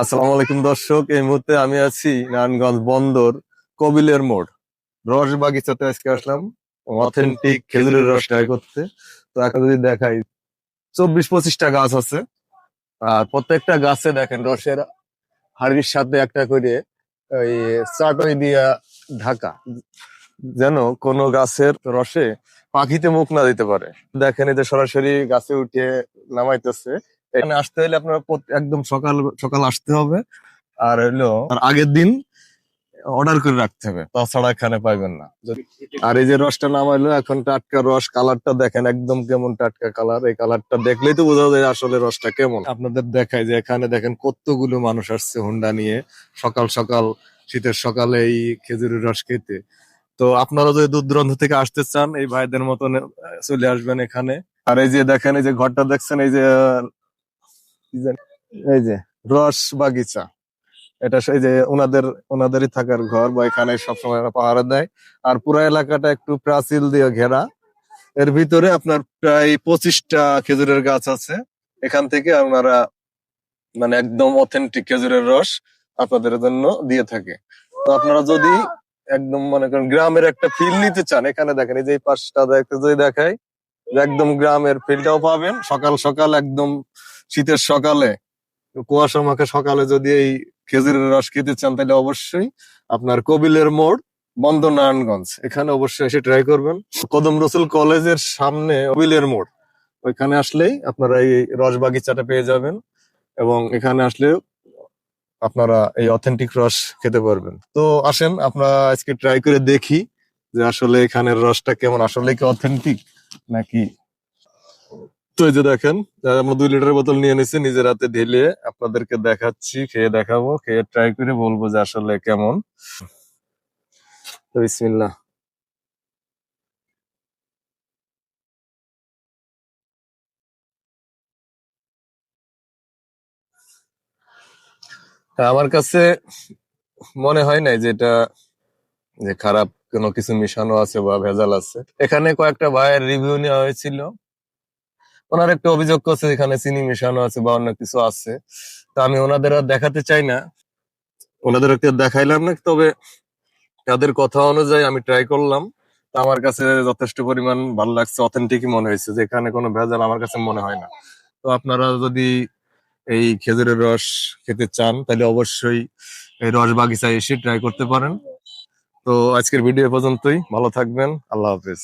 আসসালামু আলাইকুম দর্শক, এই মুহূর্তে আমি আছি নারায়ণগঞ্জ বন্দর, কবিলের মোড়। রস বাগিচাতে আজকে আসলাম, অথেন্টিক খেজুরের রস ট্রাই করতে। তো এখন যদি দেখাই চব্বিশ পঁচিশটা গাছ আছে, আর প্রত্যেকটা গাছে দেখেন রসের হাড়ির সাথে একটা করে ওই চাটই দিয়া ঢাকা, যেন কোনো গাছের রসে পাখিতে মুখ না দিতে পারে। দেখেন যে সরাসরি গাছে উঠিয়ে নামাইতেছে এখানে আসতে হলে আপনার একদম সকাল সকাল আসতে হবে। আর হলো আর আগের দিন অর্ডার করে রাখতে হবে। তাছাড়া এখানে পাইবেন না। আর এই যে রসটা নামাইলো এখন টাটকা রস কালারটা দেখেন একদম কেমন টাটকা কালার এই কালারটা দেখলেই তো বোঝা যায় আসলে রসটা কেমন। আপনাদের দেখায় যে এখানে দেখেন কতগুলো মানুষ আসছে হুন্ডা নিয়ে সকাল সকাল শীতের সকালে এই খেজুরের রস খেতে। তো আপনারা যদি দূর দূরান্ত থেকে আসতে চান এই ভাইদের মতন চলে আসবেন এখানে। আর এই যে দেখেন এই যে ঘরটা দেখছেন এই যে এই যে, রস বাগিচা। এটা সেই যে ওনাদের, ওনাদেরই থাকার ঘর বা এখানে সবসময় পাহারা দেয়। আর পুরো এলাকাটা একটু প্রাচীল দিয়ে ঘেরা। এর ভিতরে আপনার প্রায় পঁচিশটা খেজুরের গাছ আছে। এখান থেকে আপনারা মানে একদম অথেন্টিক খেজুরের রস আপনাদের জন্য দিয়ে থাকে। তো আপনারা যদি একদম মনে করেন গ্রামের একটা ফিল নিতে চান, এখানে দেখেন এই যে পাশটা দেখতে যদি দেখাই একদম গ্রামের ফিলটাও পাবেন। সকাল সকাল একদম শীতের সকালে। কুয়াশা মাখা সকালে যদি এই খেজুরের রস খেতে চান, তাহলে অবশ্যই আপনার কবিলের মোড় বন্ধ নারায়ণগঞ্জ এখানে অবশ্যই এসে ট্রাই করবেন। কদম রসুল কলেজের সামনে কবিলের মোড়। ওইখানে আসলেই আপনারা এই রস বাগিচাটা পেয়ে যাবেন এবং এখানে আসলে আপনারা এই অথেন্টিক রস খেতে পারবেন। তো আসেন আপনারা আজকে ট্রাই করে দেখি যে আসলে এখানের রসটা কেমন? আসলে কি অথেন্টিক নাকি তো যে দেখেন আমরা দুই লিটারের বোতল নিয়ে নিছি, নিজের হাতে ঢেলে আপনাদেরকে দেখাচ্ছি, খেয়ে দেখাবো, খেয়ে ট্রাই করে বলব যে আসলে কেমন। তা আমার কাছে মনে হয় নাই যে এটা যে খারাপ কোনো কিছু মিশানো আছে বা ভেজাল আছে। এখানে কয়েকটা ভাইয়ের রিভিউ নেওয়া হয়েছিল। ওনার একটা অভিযোগ করছে এখানে চিনি মেশানো আছে বা অন্য কিছু আছে। তা আমি ওনাদের আর দেখাতে চাই না। ওনাদের দেখাইলাম না, তবে তাদের কথা অনুযায়ী আমি ট্রাই করলাম। আমার কাছে যথেষ্ট পরিমাণ ভালো লাগছে অথেন্টিকই মনে হয়েছে যে এখানে কোনো ভেজাল আমার কাছে মনে হয় না। তো আপনারা যদি এই খেজুরের রস খেতে চান, তাহলে অবশ্যই এই রস বাগিচায় এসে ট্রাই করতে পারেন। তো আজকের ভিডিও পর্যন্তই, ভালো থাকবেন, আল্লাহ হাফেজ।